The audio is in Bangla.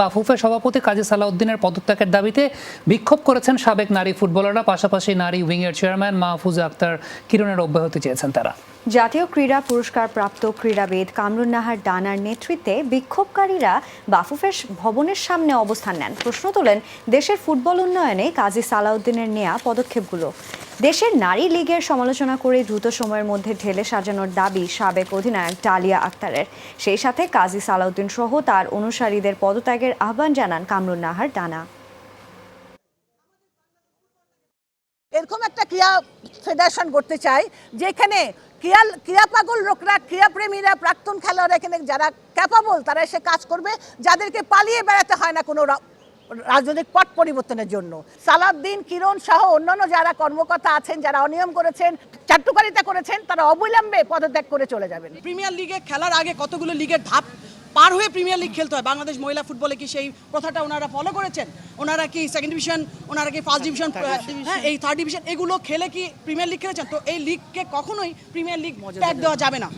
বাফুফে সভাপতি কাজী সালাউদ্দিনের পদত্যাগের দাবিতে বিক্ষোভ করেছেন সাবেক নারী ফুটবলাররা। পাশাপাশি নারী উইংয়ের চেয়ারম্যান মাহফুজ আক্তার কিরণের অব্যাহতি চেয়েছেন তারা। জাতীয় ক্রীড়া পুরস্কার প্রাপ্ত ক্রীড়াবিদ কামরুন নাহার ডানার নেতৃত্বে বিক্ষোভকারীরা বাফুফের ভবনের সামনে অবস্থান নেন। প্রশ্ন তোলেন, দেশের ফুটবল উন্নয়নে কাজী সালাউদ্দিনের নেয়া পদক্ষেপগুলো। দেশের নারী লীগের সমালোচনা করে দ্রুত সময়ের মধ্যে ঢেলে সাজানোর দাবি সাবেক অধিনায়ক ডালিয়া আক্তারের। সেই সাথে কাজী সালাউদ্দিন সহ তার অনুসারীদের পদত্যাগের আহ্বান জানান কামরুন নাহার ডানা। এরকম একটা ক্রিয়া ফেডারেশন করতে চাই, যেখানে ক্রিয়া ক্রিয়া পাগল লোকরা ক্রিয়াপ্রেমীরা প্রাক্তন খেলোয়াড় এখানে যারা ক্যাপাবল তারা এসে কাজ করবে, যাদেরকে পালিয়ে বেড়াতে হয় না কোনো রাজনৈতিক পট পরিবর্তনের জন্য। সালাদ্দিন কিরণ সহ অন্যান্য যারা কর্মকর্তা আছেন, যারা অনিয়ম করেছেন চাট্টুকারিতা করেছেন, তারা অবিলম্বে পদত্যাগ করে চলে যাবেন। প্রিমিয়ার লিগে খেলার আগে কতগুলো লিগের ধাপ পার হয়ে প্রিমিয়ার লিগ খেলতে হয়। বাংলাদেশ মহিলা ফুটবলে কি সেই প্রথাটা ওনারা ফলো করেছেন? ওনারা কি সেকেন্ড ডিভিশন ওনারা কি ফার্স্ট ডিভিশন হ্যাঁ এই থার্ড ডিভিশন এগুলো খেলে কি প্রিমিয়ার লিগ খেলেছেন? তো এই লিগকে কখনোই প্রিমিয়ার লিগ ট্যাগ দেওয়া যাবে না।